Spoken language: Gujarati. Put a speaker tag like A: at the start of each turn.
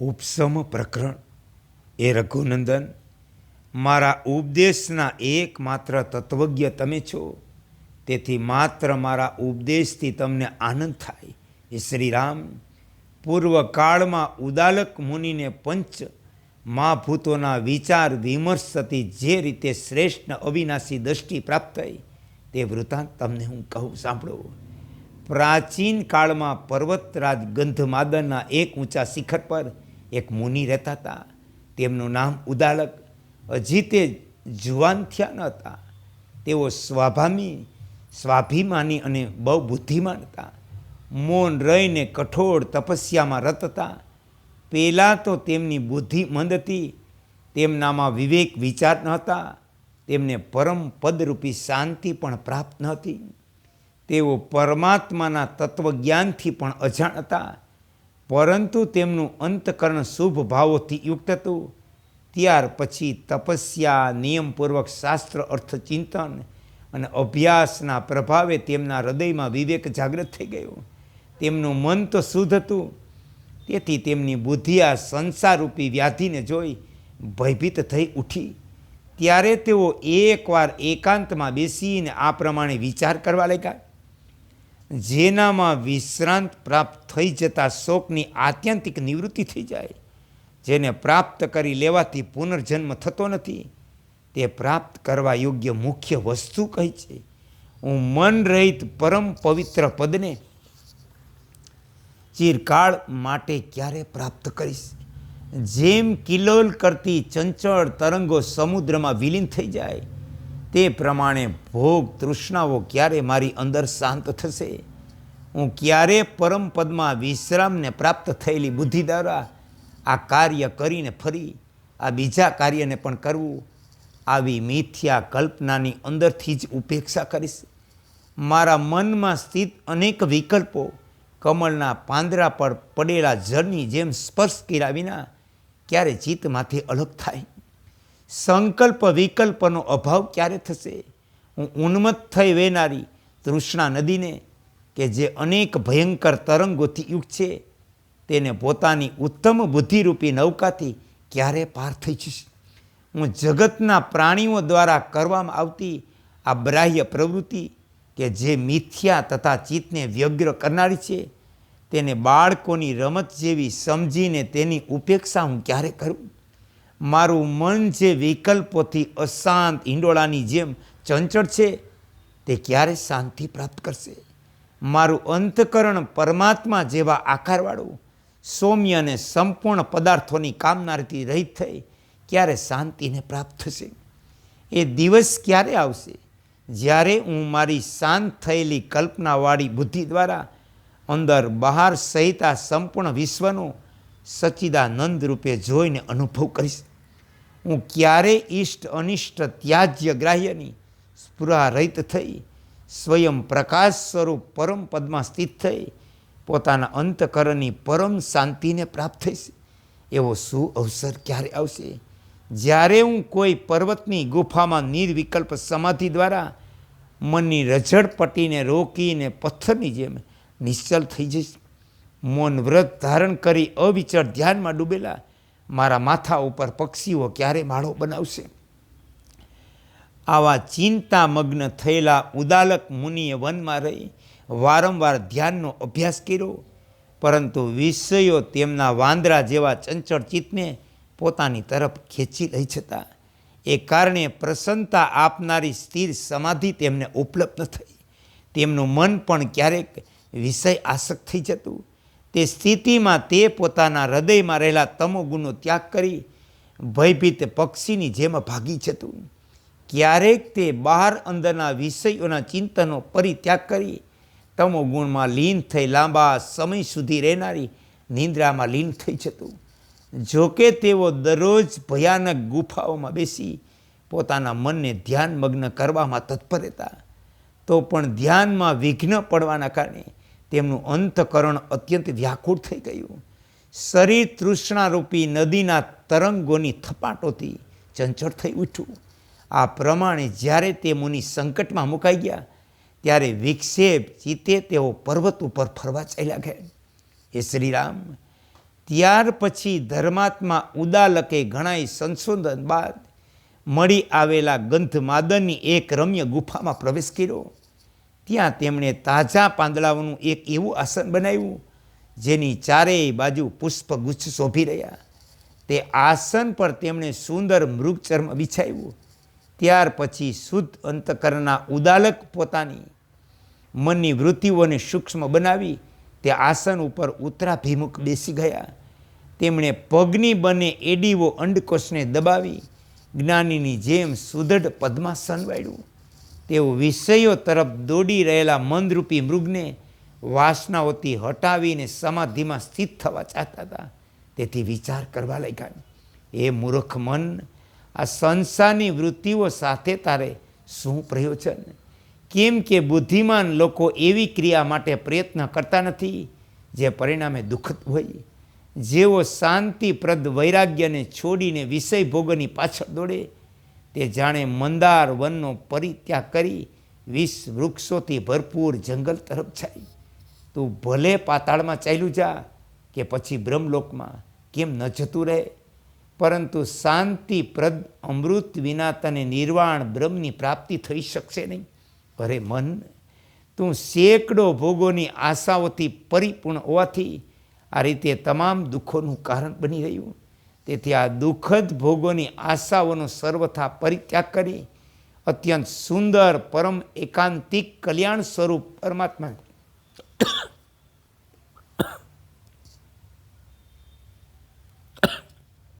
A: ઉપસમ પ્રકરણ. એ રઘુનંદન, મારા ઉપદેશના એકમાત્ર તત્વજ્ઞ તમે છો. તેથી માત્ર મારા ઉપદેશથી તમને આનંદ થાય. એ શ્રીરામ પૂર્વકાળમાં ઉદાલક મુનિને પંચ મહાભૂતોના વિચાર વિમર્શ થતી જે રીતે શ્રેષ્ઠ અવિનાશી દ્રષ્ટિ પ્રાપ્ત થઈ, તે વૃત્તાંત તમને હું કહું, સાંભળો. પ્રાચીન કાળમાં પર્વતરાજ ગંધમાદનના એક ઊંચા શિખર પર એક મુનિ રહેતા હતા. તેમનું નામ ઉદાલક હજી તે જુવાન થયા ન હતા. તેઓ સ્વાભામી, સ્વાભિમાની અને બહુ બુદ્ધિમાન હતા. મૌન રહીને કઠોર તપસ્યામાં રત હતા. પહેલાં તો તેમની બુદ્ધિ મંદ હતી. તેમનામાં વિવેક વિચાર ન હતા. તેમને પરમ પદરૂપી શાંતિ પણ પ્રાપ્ત ન હતી. તેઓ પરમાત્માના તત્વજ્ઞાનથી પણ અજાણ હતા. પરંતુ તેમનું અંતકરણ શુભ ભાવોથી યુક્ત હતું. ત્યાર પછી તપસ્યા, નિયમપૂર્વક શાસ્ત્ર અર્થ ચિંતન અને અભ્યાસના પ્રભાવે તેમના હૃદયમાં વિવેક જાગૃત થઈ ગયો. તેમનું મન તો શુદ્ધ હતું. તેથી તેમની બુદ્ધિ આ સંસારરૂપી વ્યાધિને જોઈ ભયભીત થઈ ઉઠી. ત્યારે તેઓ એકવાર એકાંતમાં બેસીને આ પ્રમાણે વિચાર કરવા લાગ્યા. જેનામાં વિશ્રાંત પ્રાપ્ત થઈ જતા શોકની આત્યંતિક નિવૃત્તિ થઈ જાય. જેને પ્રાપ્ત કરી લેવાથી પુનર્જન્મ થતો નથી. તે પ્રાપ્ત કરવા યોગ્ય મુખ્ય વસ્તુ કહી છે. હું મન રહિત પરમ પવિત્ર પદને ચિરકાળ માટે ક્યારે પ્રાપ્ત કરીશ? જેમ કિલોલ કરતી ચંચળ તરંગો સમુદ્રમાં વિલીન થઈ જાય તે પ્રમાણે ભોગ તૃષ્ણાઓ ક્યારે મારી અંદર શાંત થશે? હું ક્યારે પરમ પદમાં વિશ્રામને પ્રાપ્ત થયેલી બુદ્ધિ દ્વારા આ કાર્ય કરીને ફરી, આ બીજા કાર્યને પણ કરવું, આવી મિથ્યા કલ્પનાની અંદરથી જ ઉપેક્ષા કરીશ. મારા મનમાં સ્થિત અનેક વિકલ્પો કમળના પાંદરા પર પડેલા જળની જેમ સ્પર્શ કર્યા વિના ક્યારે ચિત્તમાંથી અલગ થાય? સંકલ્પ વિકલ્પનો અભાવ ક્યારે થશે? હું ઉન્મત્ત થઈ વેનારી તૃષ્ણા નદીને કે જે અનેક ભયંકર તરંગોથી યુક્ત છે, તેને પોતાની ઉત્તમ બુદ્ધિરૂપી નૌકાથી ક્યારે પાર થઈ જશે? હું જગતના પ્રાણીઓ દ્વારા કરવામાં આવતી આ બ્રાહ્ય પ્રવૃત્તિ કે જે મિથ્યા તથા ચિત્તને વ્યગ્ર કરનારી છે, તેને બાળકોની રમત જેવી સમજીને તેની ઉપેક્ષા હું ક્યારે કરું? મારું મન જે વિકલ્પોથી અશાંત હિંડોળાની જેમ ચંચળ છે, તે ક્યારે શાંતિ પ્રાપ્ત કરશે? મારું અંતકરણ પરમાત્મા જેવા આકારવાળું, સૌમ્ય અને સંપૂર્ણ પદાર્થોની કામનારથી રહિત થઈ, ક્યારે શાંતિને પ્રાપ્ત થશે? એ દિવસ ક્યારે આવશે? જ્યારે હું મારી શાંત થયેલી કલ્પનાવાળી બુદ્ધિ દ્વારા અંદર બહાર સહિત આ સંપૂર્ણ વિશ્વનો સચ્ચિદાનંદ રૂપે જોઈને અનુભવ કરીશ. હું ક્યારે ઈષ્ટ અનિષ્ટ ત્યાજ્ય ગ્રાહ્યની સ્પૃહારહિત થઈ, સ્વયં પ્રકાશ સ્વરૂપ પરમ પદમાં સ્થિત થઈ, પોતાના અંતકરણની પરમ શાંતિને પ્રાપ્ત થઈશ, એવો શું અવસર ક્યારે આવશે? જ્યારે હું કોઈ પર્વતની ગુફામાં નિર્વિકલ્પ સમાધિ દ્વારા મનની રઝળપટ્ટીને રોકીને પથ્થરની જેમ નિશ્ચલ થઈ જઈશ, મૌન વ્રત ધારણ કરી અવિચળ ધ્યાનમાં ડૂબેલા મારા માથા ઉપર પક્ષીઓ ક્યારે માળો બનાવશે? આવા ચિંતામગ્ન થયેલા ઉદાલક મુનિએ વનમાં રહી વારંવાર ધ્યાનનો અભ્યાસ કર્યો, પરંતુ વિષયો તેમના વાંદરા જેવા ચંચળ ચિત્તને પોતાની તરફ ખેંચી લઈ જતા. એ કારણે પ્રસન્નતા આપનારી સ્થિર સમાધિ તેમને ઉપલબ્ધ થઈ. તેમનું મન પણ ક્યારેક વિષય આસક્ત થઈ જતું. તે સ્થિતિમાં તે પોતાના હૃદયમાં રહેલા તમોગુણનો ત્યાગ કરી ભયભીત પક્ષીની જેમ ભાગી જતું. ક્યારેક તે બહાર અંદરના વિષયોના ચિંતનો પરિત્યાગ કરી તમોગુણમાં લીન થઈ લાંબા સમય સુધી રહેનારી નિંદ્રામાં લીન થઈ જતું. જોકે તેઓ દરરોજ ભયાનક ગુફાઓમાં બેસી પોતાના મનને ધ્યાનમગ્ન કરવામાં તત્પર હતા તો પણ ધ્યાનમાં વિઘ્ન પડવાના કારણે તેમનું અંતકરણ અત્યંત વ્યાકુળ થઈ ગયું. શરીર તૃષ્ણારૂપી નદીના તરંગોની થપાટોથી ચંચળ થઈ ઉઠ્યું. આ પ્રમાણે જ્યારે તે મુનિ સંકટમાં મુકાઈ ગયા, ત્યારે વિક્ષેપ ચિત્તે તેઓ પર્વત ઉપર ફરવા ચાલ્યા ગયા. એ શ્રીરામ, ત્યાર પછી ધર્માત્મા ઉદાલકે ઘણાય સંશોધન બાદ મળી આવેલા ગંધમાદનની એક રમ્ય ગુફામાં પ્રવેશ કર્યો. ત્યાં તેમણે તાજા પાંદડાઓનું એક એવું આસન બનાવ્યું, જેની ચારેય બાજુ પુષ્પગુચ્છ શોભી રહ્યા. તે આસન પર તેમણે સુંદર મૃગચર્મ બિછાવ્યું ત્યાર પછી શુદ્ધ અંતકરણના ઉદાલક પોતાની મનની વૃત્તિઓને સૂક્ષ્મ બનાવી તે આસન ઉપર ઉત્તરાભિમુખ બેસી ગયા. તેમણે પગની બને એડીઓ અંડકોષને દબાવી જ્ઞાનીની જેમ સુદઢ પદ્માસન વાળ્યું. તેઓ વિષયો તરફ દોડી રહેલા મંદરૂપી મૃગને વાસનાઓથી હટાવીને સમાધિમાં સ્થિત થવા ચાહતા હતા. તેથી વિચાર કરવા લાગ્યા એ મૂર્ખ મન, આ સંસારની વૃત્તિઓ સાથે તારે શું પ્રયોજન? કેમ કે બુદ્ધિમાન લોકો એવી ક્રિયા માટે પ્રયત્ન કરતા નથી, જે પરિણામે દુઃખદ હોય. જેઓ શાંતિપ્રદ વૈરાગ્યને છોડીને વિષય ભોગની પાછળ દોડે તે જાણે મંદાર વનનો પરિત્યાગ કરી વિષ વૃક્ષોથી ભરપૂર જંગલ તરફ જાય. તું ભલે પાતાળમાં ચાલ્યું જા કે પછી બ્રહ્મલોકમાં કેમ ન જતું રહે. પરંતુ શાંતિપ્રદ અમૃત વિના તને નિર્વાણ બ્રહ્મની પ્રાપ્તિ થઈ શકશે નહીં. અરે મન, તું સેંકડો ભોગોની આશાઓથી પરિપૂર્ણ હોવાથી આ રીતે તમામ દુઃખોનું કારણ બની રહ્યું. તેથી આ દુઃખદ ભોગોની આશાઓનો સર્વથા પરિત્યાગ કરી અત્યંત સુંદર, પરમ એકાંતિક કલ્યાણ સ્વરૂપ પરમાત્મા